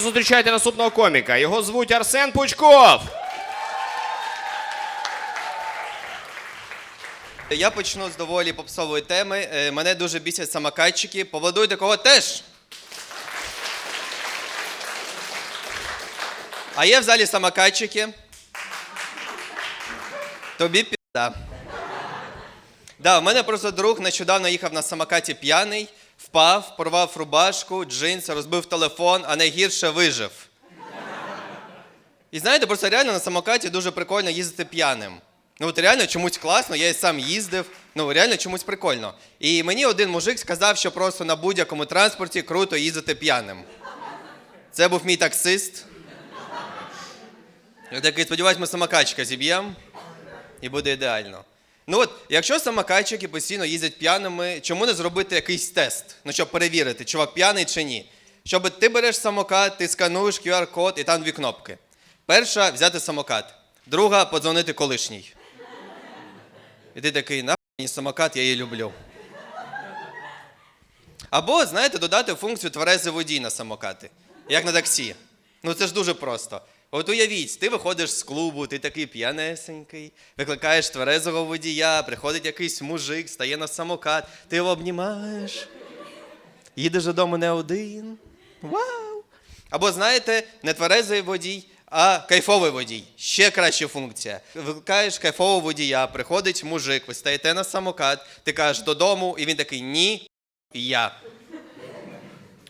Зустрічайте наступного коміка. Його звуть Арсен Пучков. Я почну з доволі попсової теми. Е, Мене дуже бісять самокатчики. Поводуйте кого теж. А є в залі самокатчики. Тобі пізда. Да, в мене просто друг нещодавно їхав на самокаті п'яний, впав, порвав рубашку, джинси, розбив телефон, а найгірше вижив. І знаєте, просто реально на самокаті дуже прикольно їздити п'яним. Ну от реально чомусь класно, я і сам їздив, ну реально чомусь прикольно. І мені один мужик сказав, що просто на будь-якому транспорті круто їздити п'яним. Це був мій таксист. Я такий, сподіваюсь, ми самокатчика зіб'ємо і буде ідеально. Ну от, якщо самокатчики постійно їздять п'яними, чому не зробити якийсь тест? Ну, щоб перевірити, чувак п'яний чи ні. Щоб ти береш самокат, ти скануєш QR-код і там дві кнопки. Перша взяти самокат, друга подзвонити колишній. І ти такий, на самокат, я її люблю. Або, знаєте, додати функцію тверезий водій на самокати, як на таксі. Ну це ж дуже просто. От уявіть, ти виходиш з клубу, ти такий п'янесенький, викликаєш тверезого водія, приходить якийсь мужик, стає на самокат, ти його обнімаєш, їдеш додому не один. Вау! Або знаєте, не тверезий водій, а кайфовий водій. Ще краща функція. Викликаєш кайфового водія, приходить мужик, ви стаєте на самокат, ти кажеш додому, і він такий ні, я.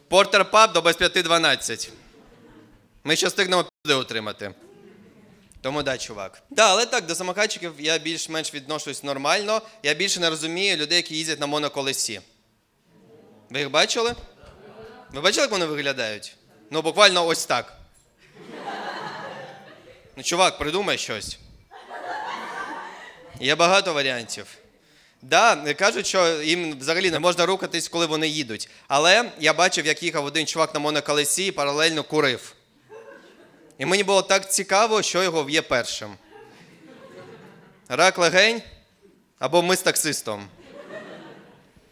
Портер паб до без 5.12. Ми ще встигнемо пізди отримати. Тому да, чувак. Да, але так, до самокатчиків я більш-менш відношусь нормально. Я більше не розумію людей, які їздять на моноколесі. Ви їх бачили? Ви бачили, як вони виглядають? Ну, буквально ось так. Ну, чувак, придумай щось. Є багато варіантів. Да, кажуть, що їм взагалі не можна рухатись, коли вони їдуть. Але я бачив, як їхав один чувак на моноколесі і паралельно курив. І мені було так цікаво, що його в'є першим. Рак легень або ми з таксистом.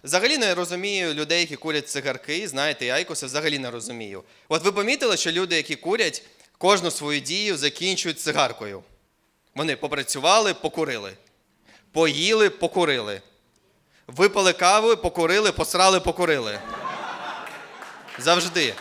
Взагалі не розумію людей, які курять цигарки, знаєте, і айкоси взагалі не розумію. От ви помітили, що люди, які курять, кожну свою дію закінчують цигаркою. Вони попрацювали, покурили. Поїли, покурили. Випили каву, покурили, посрали, покурили. Завжди.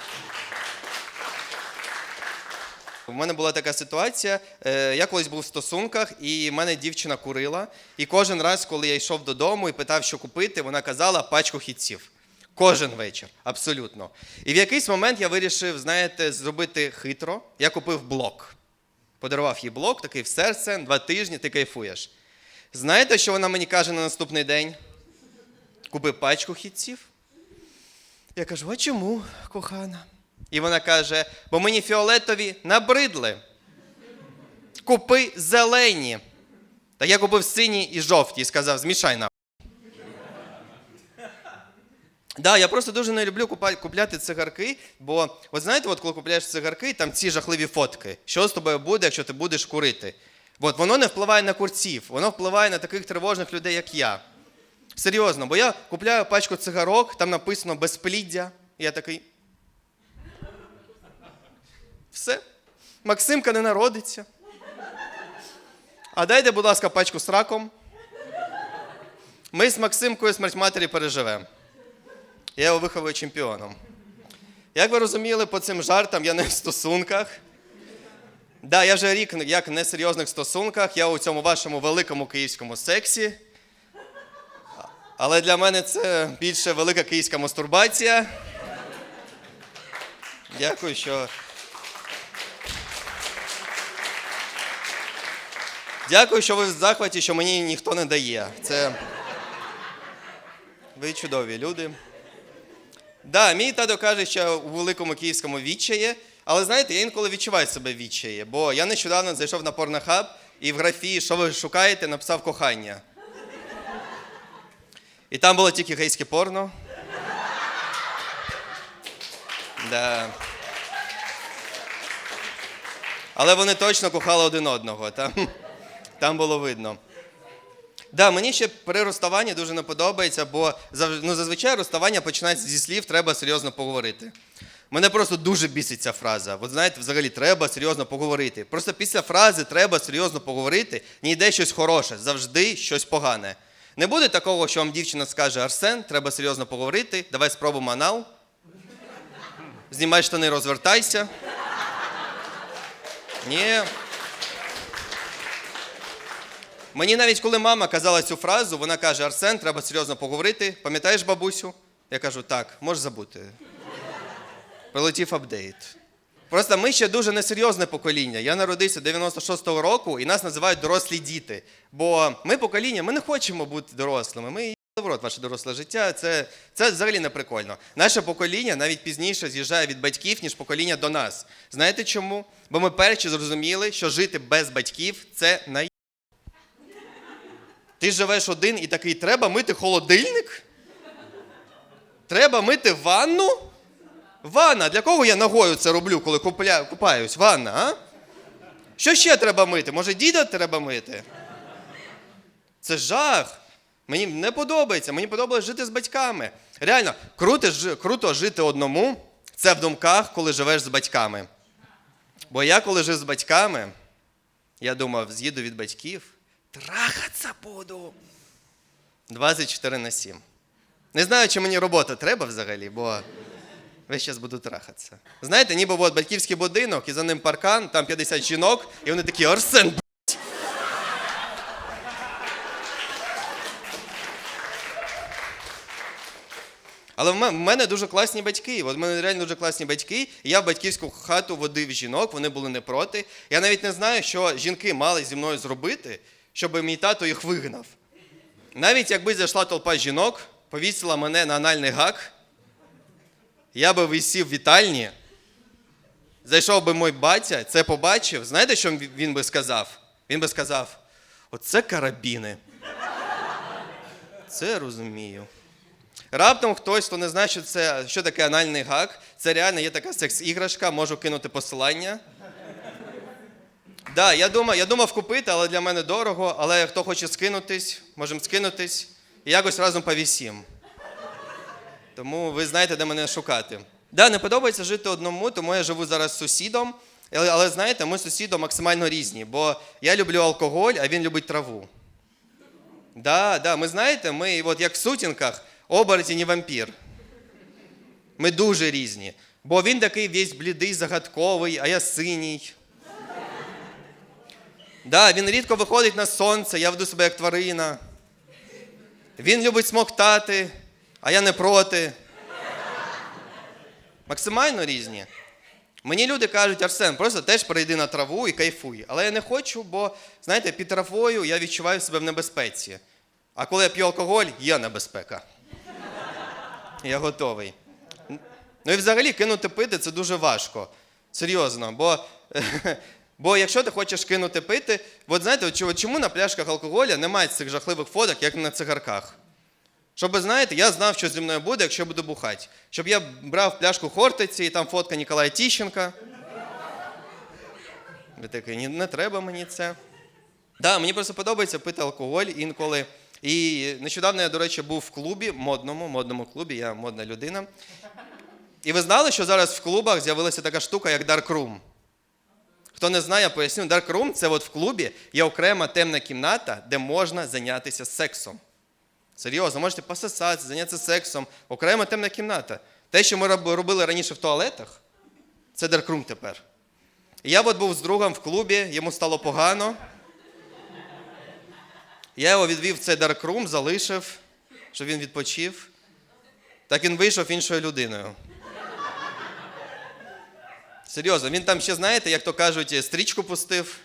У мене була така ситуація. е, Я колись був в стосунках, і в мене дівчина курила. І кожен раз, коли я йшов додому і питав, що купити, вона казала пачку хітців. Кожен вечір, абсолютно. І в якийсь момент я вирішив, знаєте, зробити хитро. Я купив блок. Подарував їй блок, такий в серце, два тижні, ти кайфуєш. Знаєте, що вона мені каже на наступний день? Купи пачку хітців. Я кажу, а чому, кохана? І вона каже: бо мені фіолетові набридли. Купи зелені. Та я купив сині і жовті і сказав, змішай на. Да, я просто дуже не люблю купляти цигарки, бо от знаєте, от коли купляєш цигарки, там ці жахливі фотки. Що з тобою буде, якщо ти будеш курити? От воно не впливає на курців, воно впливає на таких тривожних людей, як я. Серйозно, бо я купляю пачку цигарок, там написано безпліддя. І я такий. Все. Максимка не народиться. А дайте, будь ласка, пачку з раком. Ми з Максимкою смерть матері переживемо. Я його виховую чемпіоном. Як ви розуміли, по цим жартам я не в стосунках. Да, я вже рік як в несерйозних стосунках, я у цьому вашому великому київському сексі. Але для мене це більше велика київська мастурбація. Дякую, що. Дякую, що ви в захваті, що мені ніхто не дає. Це. Ви чудові люди. Да, мій тато каже, що у великому київському відчаї, але знаєте, я інколи відчуваю себе відчаї, бо я нещодавно зайшов на порнохаб і в графі, що ви шукаєте, написав кохання. І там було тільки гейське порно. Да. Але вони точно кохали один одного. Там, там було видно. Да, мені ще при розставанні дуже не подобається, бо ну, зазвичай розставання починається зі слів, треба серйозно поговорити. Мене просто дуже бісить ця фраза. От знаєте, взагалі треба серйозно поговорити. Просто після фрази треба серйозно поговорити, не йде щось хороше, завжди щось погане. Не буде такого, що вам дівчина скаже Арсен, треба серйозно поговорити, давай спробуємо анал. Знімай штани, розвертайся. Ні. Мені навіть коли мама казала цю фразу, вона каже: Арсен, треба серйозно поговорити. Пам'ятаєш бабусю? Я кажу, так, можеш забути. Прилетів апдейт. Просто ми ще дуже несерйозне покоління. Я народився 96-го року, і нас називають дорослі діти. Бо ми покоління, ми не хочемо бути дорослими. Ми в рот ваше доросле життя. Це, це взагалі не прикольно. Наше покоління навіть пізніше з'їжджає від батьків, ніж покоління до нас. Знаєте чому? Бо ми перші зрозуміли, що жити без батьків це най. Ти живеш один і такий, треба мити холодильник? Треба мити ванну? Ванна. Для кого я ногою це роблю, коли купля... купаюсь? Ванна, а? Що ще треба мити? Може, діда треба мити? Це жах. Мені не подобається. Мені подобається жити з батьками. Реально, круто, жи- круто жити одному. Це в думках, коли живеш з батьками. Бо я, коли жив з батьками, я думав, з'їду від батьків, трахатися буду. 24 на 7. Не знаю, чи мені робота треба взагалі, бо весь час буду трахатися. Знаєте, ніби от батьківський будинок, і за ним паркан, там 50 жінок, і вони такі Арсен, б***ь». Але в мене дуже класні батьки. От в мене реально дуже класні батьки. Я в батьківську хату водив жінок, вони були не проти. Я навіть не знаю, що жінки мали зі мною зробити, щоб мій тато їх вигнав. Навіть якби зайшла толпа жінок, повісила мене на анальний гак, я би висів в вітальні, зайшов би мій батя, це побачив. Знаєте, що він би сказав? Він би сказав: оце карабіни. Це розумію. Раптом хтось, хто не знає, що це що таке анальний гак, це реально є така секс-іграшка, можу кинути посилання. Да, я думав, я думав купити, але для мене дорого. Але хто хоче скинутись, можемо скинутись і якось разом повісім. Тому ви знаєте, де мене шукати. Да, не подобається жити одному, тому я живу зараз з сусідом. Але, але знаєте, ми з сусідом максимально різні, бо я люблю алкоголь, а він любить траву. Да, да, ми знаєте, ми от як в сутінках, оборотень і вампір. Ми дуже різні. Бо він такий весь блідий, загадковий, а я синій. Да, він рідко виходить на сонце, я веду себе як тварина. Він любить смоктати, а я не проти. Максимально різні. Мені люди кажуть, Арсен, просто теж перейди на траву і кайфуй. Але я не хочу, бо, знаєте, під травою я відчуваю себе в небезпеці. А коли я п'ю алкоголь, є небезпека. Я готовий. Ну і взагалі кинути пити це дуже важко. Серйозно. Бо, бо якщо ти хочеш кинути пити, от знаєте, чому- на пляшках алкоголя немає цих жахливих фоток, як на цигарках? Щоб, знаєте, я знав, що зі мною буде, якщо буду бухати. Щоб я брав пляшку Хортиці, і там фотка Ніколая Тіщенка. Ви такий, не треба мені це. Да, мені просто подобається пити алкоголь інколи. І нещодавно я, до речі, був в клубі, модному, модному клубі, я модна людина. І ви знали, що зараз в клубах з'явилася така штука, як Dark Room? Хто не знає, поясню. Dark Room – це от в клубі є окрема темна кімната, де можна зайнятися сексом. Серйозно, можете пососатися, зайнятися сексом. Окрема темна кімната. Те, що ми робили раніше в туалетах, це Dark Room тепер. Я от був з другом в клубі, йому стало погано. Я його відвів в цей Dark Room, залишив, щоб він відпочив. Так він вийшов іншою людиною. Серйозно, він там ще, знаєте, як то кажуть, стрічку пустив.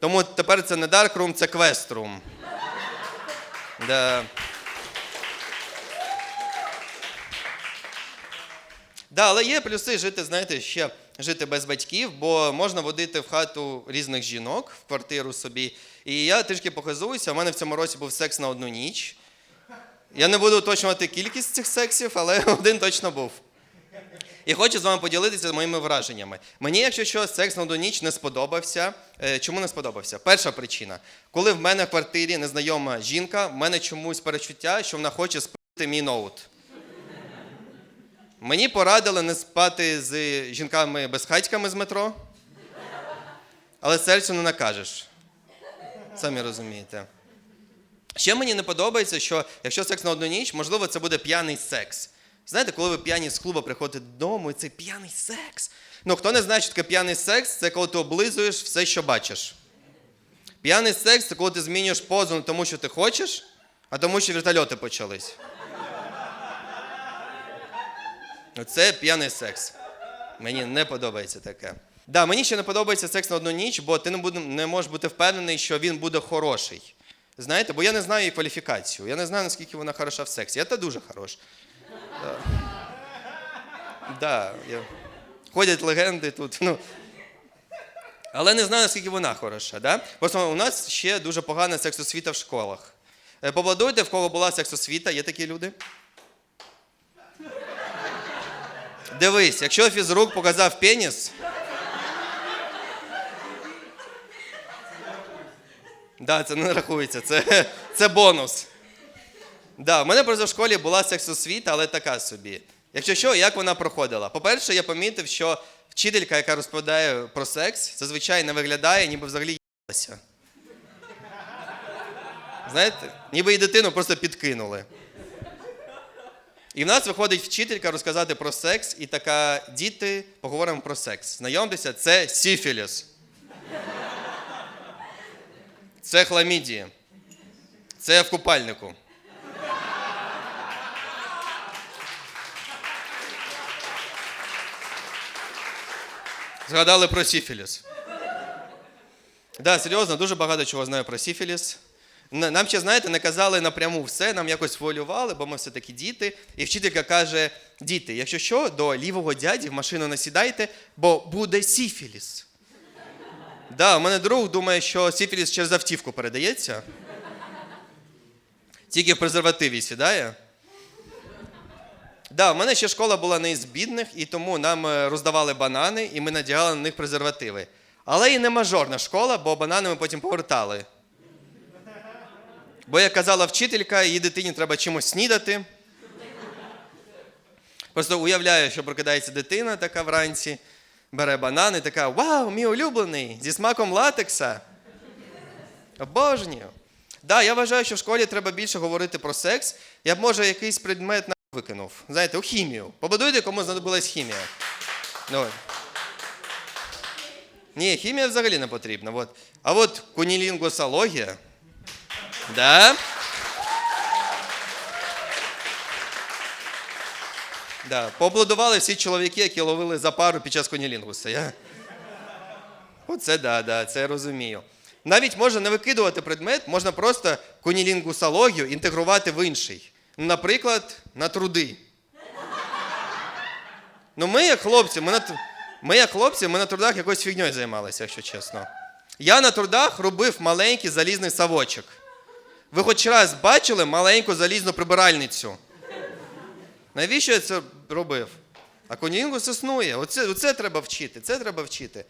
Тому тепер це не Dark Room, це Quest Room. Да. Да, але є плюси жити, знаєте, ще жити без батьків, бо можна водити в хату різних жінок, в квартиру собі. І я трішки похизуюся, у мене в цьому році був секс на одну ніч. Я не буду уточнювати кількість цих сексів, але один точно був. І хочу з вами поділитися моїми враженнями. Мені, якщо що, секс на одну ніч не сподобався. Е, Чому не сподобався? Перша причина. Коли в мене в квартирі незнайома жінка, в мене чомусь перечуття, що вона хоче спити мій ноут. Мені порадили не спати з жінками безхатьками з метро, але серцю не накажеш. Самі розумієте. Ще мені не подобається, що якщо секс на одну ніч, можливо, це буде п'яний секс. Знаєте, коли ви п'яні з клубу приходите додому, і це п'яний секс. Ну, хто не знає, що таке п'яний секс, це коли ти облизуєш все, що бачиш. П'яний секс це коли ти змінюєш позу не тому, що ти хочеш, а тому, що вертольоти почались. Це п'яний секс. Мені не подобається таке. Да, мені ще не подобається секс на одну ніч, бо ти не, буде, не можеш бути впевнений, що він буде хороший. Знаєте, бо я не знаю її кваліфікацію. Я не знаю, наскільки вона хороша в сексі. Я та дуже хорош. Да. Я... Ходять легенди тут. Ну. Але не знаю, наскільки вона хороша. Да? Просто у нас ще дуже погана сексосвіта в школах. Е, Поаплодуйте, в кого була сексосвіта, є такі люди? Дивись, якщо фізрук показав пеніс. Да, це не рахується, це, це бонус. Да, в мене просто в школі була сексосвіта, але така собі. Якщо що, як вона проходила? По-перше, я помітив, що вчителька, яка розповідає про секс, зазвичай не виглядає, ніби взагалі їлася. Знаєте, ніби і дитину просто підкинули. І в нас виходить вчителька розказати про секс, і така, діти, поговоримо про секс. Знайомтеся, це сіфіліс. Це хламідія. Це в купальнику. Згадали про сіфіліс. Да, серйозно, дуже багато чого знаю про сіфіліс. Нам ще, знаєте, не казали напряму все, нам якось волювали, бо ми все-таки діти. І вчителька каже: діти, якщо що, до лівого дяді в машину не сідайте, бо буде сіфіліс. Да, у мене друг думає, що сіфіліс через автівку передається. Тільки в презервативі сідає. Да, у мене ще школа була не із бідних, і тому нам е, роздавали банани, і ми надягали на них презервативи. Але і не мажорна школа, бо банани ми потім повертали. Бо як казала вчителька, її дитині треба чимось снідати. Просто уявляю, що прокидається дитина така вранці, бере банан і така: Вау, мій улюблений! Зі смаком латекса. Обожнюю. Да, я вважаю, що в школі треба більше говорити про секс. Я б, може, якийсь предмет викинув. Знаєте, у хімію. Побудуйте, кому знадобилась хімія. Ну. Ні, хімія взагалі не потрібна. От. А от кунілінгусологія. Да? Да. Поаплодували всі чоловіки, які ловили за пару під час конілінгуса. Я... Оце да, да, це я розумію. Навіть можна не викидувати предмет, можна просто конілінгусологію інтегрувати в інший. Наприклад, на труди. Ну, ми, як хлопці, ми, на, ми, як хлопці, ми на трудах якоюсь фігньою займалися, якщо чесно. Я на трудах робив маленький залізний савочок. Ви хоч раз бачили маленьку залізну прибиральницю? Навіщо я це робив? А конілінгус існує. Оце, оце треба вчити, це треба вчити.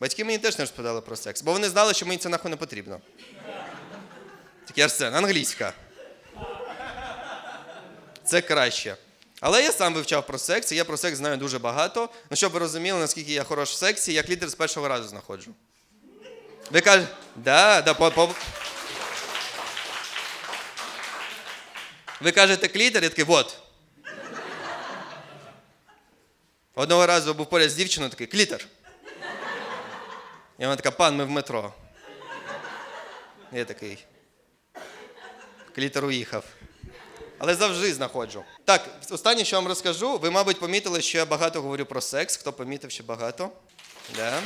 Батьки мені теж не розповідали про секс, бо вони знали, що мені це нахуй не потрібно. Такий Арсен, англійська. Це краще. Але я сам вивчав про секс, і я про секс знаю дуже багато. Ну, щоб ви розуміли, наскільки я хорош в сексі, я клітер з першого разу знаходжу. Ви кажете, да, да, по, по... Ви кажете клітер, я такий, вот. Одного разу був поряд з дівчиною такий, клітер. І вона така, пан, ми в метро. Я такий. Клітер уїхав. Але завжди знаходжу. Так, останнє, що вам розкажу, ви, мабуть, помітили, що я багато говорю про секс. Хто помітив, що багато? Да.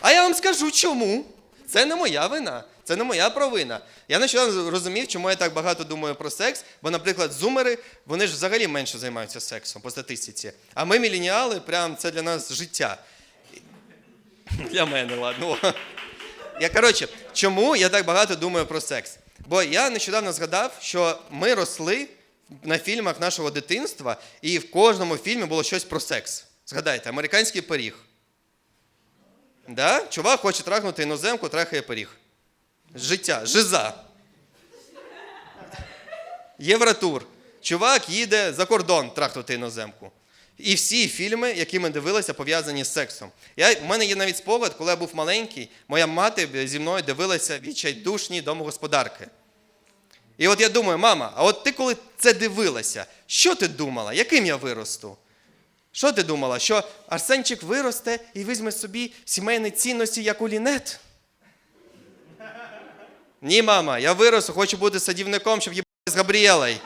А я вам скажу чому. Це не моя вина, це не моя провина. Я нещодавно розумів, чому я так багато думаю про секс, бо, наприклад, зумери, вони ж взагалі менше займаються сексом по статистиці. А ми, міленіали, прям це для нас життя. Для мене, ладно. Я коротше, чому я так багато думаю про секс? Бо я нещодавно згадав, що ми росли на фільмах нашого дитинства, і в кожному фільмі було щось про секс. Згадайте, американський пиріг. Да? Чувак хоче трахнути іноземку, трахає пиріг. Життя, жиза. Євротур. чувак їде за кордон трахнути іноземку. І всі фільми, які ми дивилися, пов'язані з сексом. Я, у мене є навіть спогад, коли я був маленький, моя мати зі мною дивилася відчайдушні домогосподарки. І от я думаю, мама, а от ти коли це дивилася, що ти думала? Яким я виросту? Що ти думала? Що Арсенчик виросте і візьме собі сімейні цінності, як у Лінет? Ні, мама, я виросу, хочу бути садівником, щоб їбати з Габріелою.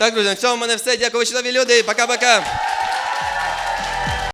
Так, друзі, на цьому в мене все. Дякую, чудові люди. Пока-пока.